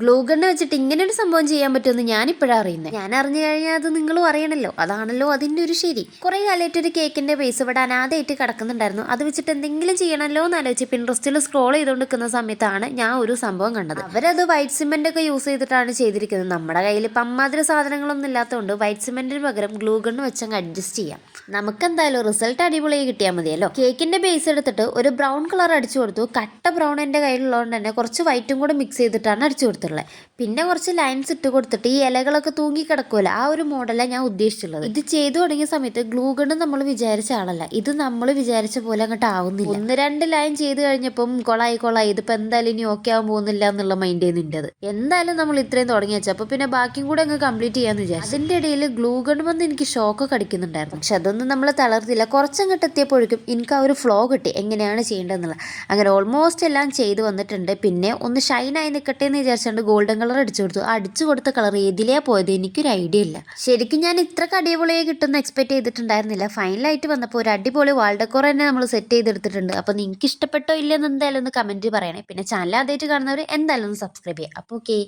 Glue gun വെച്ചിട്ട് ഇങ്ങനെ ഒരു സംഭവം ചെയ്യാൻ പറ്റുമെന്ന് ഞാനിപ്പോഴാണ് അറിയുന്നത് ഞാൻ അറിഞ്ഞു കഴിഞ്ഞാൽ അത് നിങ്ങളും അറിയണല്ലോ. അതാണല്ലോ അതിന്റെ ഒരു ശരി. കുറേ കാലമായിട്ട് ഒരു കേക്കിന്റെ ബേസ് ഇവിടെ അനാഥയായിട്ട് കിടക്കുന്നുണ്ടായിരുന്നു. അത് വെച്ചിട്ട് എന്തെങ്കിലും ചെയ്യണമല്ലോ എന്ന് ആലോചിച്ച് പിൻട്രസ്റ്റിൽ സ്ക്രോൾ ചെയ്തുകൊണ്ട് നിൽക്കുന്ന സമയത്താണ് ഞാൻ ഒരു സംഭവം കണ്ടത്. അവരത് വൈറ്റ് സിമെന്റ് ഒക്കെ യൂസ് ചെയ്തിട്ടാണ് ചെയ്തിരിക്കുന്നത്. നമ്മുടെ കയ്യിൽ ഇപ്പം അമ്മാതിരി സാധനങ്ങളൊന്നും ഇല്ലാത്തതുകൊണ്ട് വൈറ്റ് സിമെന്റിന് പകരം ഗ്ലൂ ഗണ്ണ് വെച്ചങ്ങ് അഡ്ജസ്റ്റ് ചെയ്യാം. നമുക്ക് എന്തായാലും റിസൾട്ട് അടിപൊളിയായി കിട്ടിയാൽ മതിയല്ലോ. കേക്കിന്റെ ബേസ് എടുത്തിട്ട് ഒരു ബ്രൗൺ കളർ അടിച്ചു കൊടുത്തു. കട്ട ബ്രൗൺ എന്റെ കയ്യിലുള്ളതുകൊണ്ട് തന്നെ കുറച്ച് വൈറ്റും കൂടെ മിക്സ് ചെയ്തിട്ടാണ് അടിച്ചു കൊടുത്തിട്ടുള്ളത് പിന്നെ കുറച്ച് ലൈൻസ് ഇട്ട് കൊടുത്തിട്ട് ഈ ഇലകളൊക്കെ തൂങ്ങി കിടക്കുമല്ലോ ആ ഒരു മോഡലാണ് ഞാൻ ഉദ്ദേശിച്ചുള്ളത് ഇത് ചെയ്തു തുടങ്ങിയ സമയത്ത് ഗ്ലൂ ഗണ്ണ് നമ്മൾ വിചാരിച്ച ആളല്ല. ഇത് നമ്മൾ വിചാരിച്ച പോലെ അങ്ങോട്ട് ആവുന്നില്ല. ഒന്ന് രണ്ട് ലൈൻ ചെയ്ത് കഴിഞ്ഞപ്പം കൊളായി കൊളായി. ഇതിപ്പോൾ എന്തായാലും ഇനി ഓക്കെ ആവാൻ പോകുന്നില്ല എന്നുള്ള മൈൻഡേ നിന്റെത് എന്തായാലും നമ്മൾ ഇത്രയും തുടങ്ങി വെച്ചാൽ പിന്നെ ബാക്കിയും കൂടെ അങ്ങ് കംപ്ലീറ്റ് ചെയ്യാന്ന് വിചാരിച്ചു. അതിന്റെ ഇടയിൽ ഗ്ലൂ ഗൺ വന്ന് എനിക്ക് ഷോക്ക് അടിക്കുന്നുണ്ടായിരുന്നു പക്ഷെ അതൊന്നും നമ്മൾ തളർത്തില്ല കുറച്ചങ്ങോട്ട് എത്തിയപ്പോഴേക്കും എനിക്ക് ആ ഒരു ഫ്ലോ കിട്ടി. എങ്ങനെയാണ് ചെയ്യേണ്ടതെന്നുള്ളത് അങ്ങനെ ഓൾമോസ്റ്റ് എല്ലാം ചെയ്ത് വന്നിട്ടുണ്ട്. പിന്നെ ഒന്ന് ഷൈനായി നിൽക്കട്ടെ എന്ന് വിചാരിച്ചുകൊണ്ട് ഗോൾഡൻ കളർ അടിച്ചു കൊടുത്തു. അടിച്ചു കൊടുത്ത കളർ ഏതിലേ പോയത് എനിക്കൊരു ഐഡിയ ഇല്ല. ശരിക്കും ഞാൻ ഇത്ര അടിപൊളിയായി കിട്ടുമെന്ന് എക്സ്പെക്ട് ചെയ്തിട്ടുണ്ടായിരുന്നില്ല. ഫൈനലായിട്ട് വന്നപ്പോൾ ഒരു അടിപൊളി വാൾ ഡെക്കോർ തന്നെ നമ്മൾ സെറ്റ് ചെയ്തെടുത്തിട്ടുണ്ട്. അപ്പോൾ നിങ്ങൾക്ക് ഇഷ്ടപ്പെട്ടോ ഇല്ലെന്ന് എന്തായാലും ഒന്ന് കമന്റ് പറയണേ. പിന്നെ ചാനൽ ആദ്യമായിട്ട് കാണുന്നവർ എന്തായാലും ഒന്ന് സബ്സ്ക്രൈബ് ചെയ്യുക. അപ്പോൾ ഓക്കെ